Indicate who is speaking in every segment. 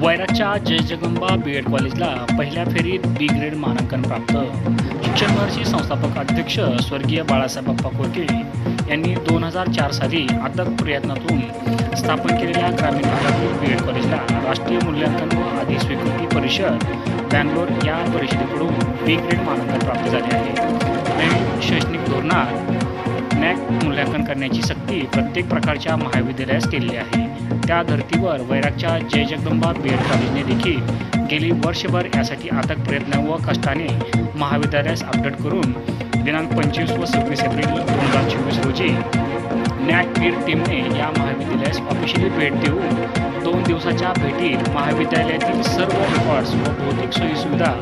Speaker 1: वैरागच्या जय जगंबा B Ed कॉलेजला पहिल्या फेरीत बी ग्रेड मानांकन प्राप्त. शिक्षण महर्षी संस्थापक अध्यक्ष स्वर्गीय बाळासाहेब बाप्पा कोरके यांनी दोन हजार चार साली अथक प्रयत्नातून स्थापन केलेल्या ग्रामीण भागातील बी एड कॉलेजला राष्ट्रीय मूल्यांकन व आधी स्वीकृती परिषद बँगलोर या परिषदेकडून बी ग्रेड मानांकन प्राप्त झाले आहे. नवीन शैक्षणिक धोरणात नॅक मूल्यांकन करण्याची सक्ती प्रत्येक प्रकारच्या महाविद्यालयास केलेली आहे. त्या धर्तीवर वैरागच्या जय जगदंबा बीएड कॉलेजने देखील गेली वर्षभर. यासाठी अथक प्रयत्न व कष्टाने महाविद्यालयास अपडेट करून दिनांक पंचवीस व सव्वीस एप्रिल दोन हजार चोवीस रोजी नॅक बीड टीमने या महाविद्यालयास ऑफिशियली भेट देऊन दोन दिवसाच्या भेटीत महाविद्यालयातील सर्व रेकॉर्ड्स व भौतिक सोयीसुविधा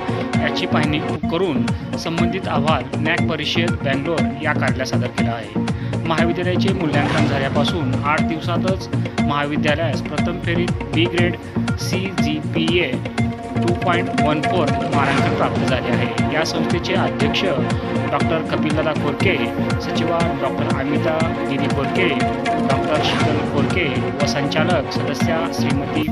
Speaker 1: याची पाहणी करून संबंधित अहवाल नॅक परिषद बँगलोर या कार्यालयात सादर केला आहे. महाविद्यालयाचे मूल्यांकन झाल्यापासून आठ दिवसातच महाविद्यालयास प्रथम फेरीत B grade C G P A two point one four मानांकन प्राप्त झाले आहे. या संस्थेचे अध्यक्ष डॉक्टर कपिलदादा कोरके सचिवा डॉक्टर अमिता दिदी कोरके डॉक्टर शीतल कोरके व संचालक सदस्या श्रीमती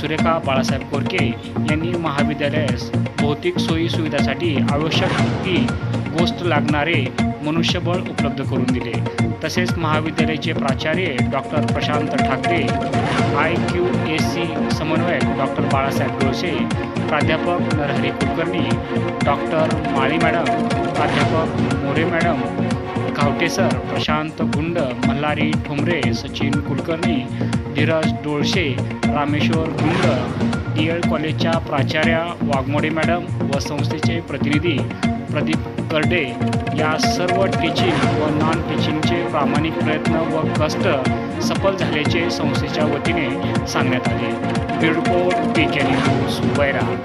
Speaker 1: सुरेखा बाळासाहेब कोरके यांनी महाविद्यालयास भौतिक सोयी सुविधासाठी आवश्यक ती गोष्ट लागणारे मनुष्यबळ उपलब्ध करून दिले. तसेच महाविद्यालयाचे प्राचार्य doctor Prashant Thakre I Q A C समन्वयक डॉक्टर बाळासाहेब डोळसे प्राध्यापक नरहरी कुलकर्णी डॉक्टर माळी मॅडम प्राध्यापक मोरे मॅडम गावटेसर प्रशांत गुंड मल्हारी ठोंबरे सचिन कुलकर्णी धीरज डोळशे रामेश्वर गुंड डी एड कॉलेजच्या प्राचार्या वाघमोडे मॅडम व संस्थेचे प्रतिनिधी प्रदीप करडे या सर्व टीचिंग व नॉन टीचिंगचे प्रामाणिक प्रयत्न व कष्ट सफल झाल्याचे संस्थेच्या वतीने सांगण्यात आले. BIDCO P news वैरा